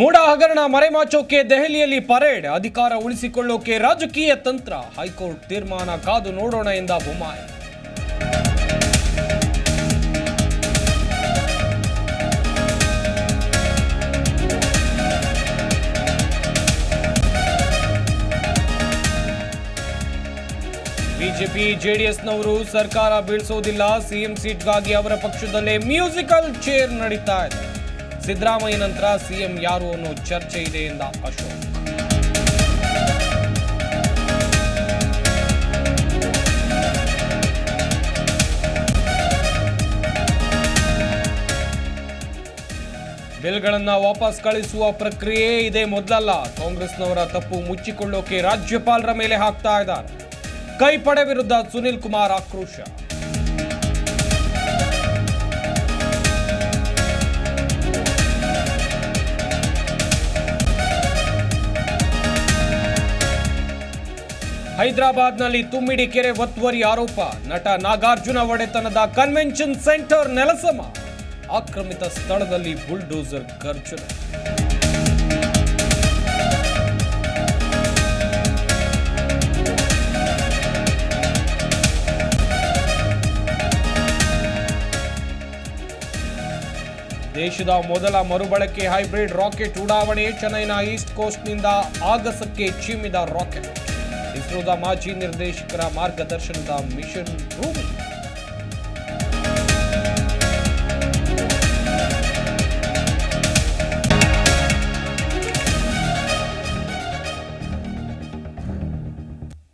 ಮೂಡ ಹಗರಣ ಮರೆಮಾಚೋಕೆ ದೆಹಲಿಯಲ್ಲಿ ಪರೇಡ್. ಅಧಿಕಾರ ಉಳಿಸಿಕೊಳ್ಳೋಕೆ ರಾಜಕೀಯ ತಂತ್ರ. ಹೈಕೋರ್ಟ್ ತೀರ್ಮಾನ ಕಾದು ನೋಡೋಣ ಎಂದ ಬೊಮ್ಮಾಯಿ ಬಿಜೆಪಿ, ಜೆಡಿಎಸ್ನವರು ಸರ್ಕಾರ ಬೀಳಿಸೋದಿಲ್ಲ. ಸಿಎಂ ಸೀಟ್ಗಾಗಿ ಅವರ ಪಕ್ಷದಲ್ಲೇ ಮ್ಯೂಸಿಕಲ್ ಚೇರ್ ನಡೀತಾ ಇದೆ. ಸಿದ್ದರಾಮಯ್ಯ ನಂತರ ಸಿಎಂ ಯಾರು ಅನ್ನೋ ಚರ್ಚೆ ಇದೆ ಎಂದ ಅಶೋಕ್. ಬಿಲ್ಗಳನ್ನು ವಾಪಸ್ ಕಳಿಸುವ ಪ್ರಕ್ರಿಯೆ ಇದೇ ಮೊದಲಲ್ಲ. ಕಾಂಗ್ರೆಸ್ನವರ ತಪ್ಪು ಮುಚ್ಚಿಕೊಳ್ಳೋಕೆ ರಾಜ್ಯಪಾಲರ ಮೇಲೆ ಹಾಕ್ತಾ ಇದ್ದಾರೆ. ಕೈಪಡೆ ವಿರುದ್ಧ ಸುನಿಲ್ ಕುಮಾರ್ ಆಕ್ರೋಶ. ಹೈದರಾಬಾದ್ನಲ್ಲಿ ತುಮ್ಮಿಡಿ ಕೆರೆ ಒತ್ತುವರಿ ಆರೋಪ. ನಟ ನಾಗಾರ್ಜುನ ಒಡೆತನದ ಕನ್ವೆನ್ಷನ್ ಸೆಂಟರ್ ನೆಲಸಮ. ಆಕ್ರಮಿತ ಸ್ಥಳದಲ್ಲಿ ಬುಲ್ಡೋಸರ್ ಗರ್ಜನೆ. ದೇಶದ ಮೊದಲ ಮರುಬಳಕೆ ಹೈಬ್ರಿಡ್ ರಾಕೆಟ್ ಉಡಾವಣೆ, ಚೆನ್ನೈನ ಈಸ್ಟ್ ಕೋಸ್ಟ್ನಿಂದ ಆಗಸಕ್ಕೆ ಚಿಮ್ಮಿದ ರಾಕೆಟ್. ಇಸ್ರೋದ ಮಾಜಿ ನಿರ್ದೇಶಕರ ಮಾರ್ಗದರ್ಶನದ ಮಿಷನ್ ಭೂಮಿ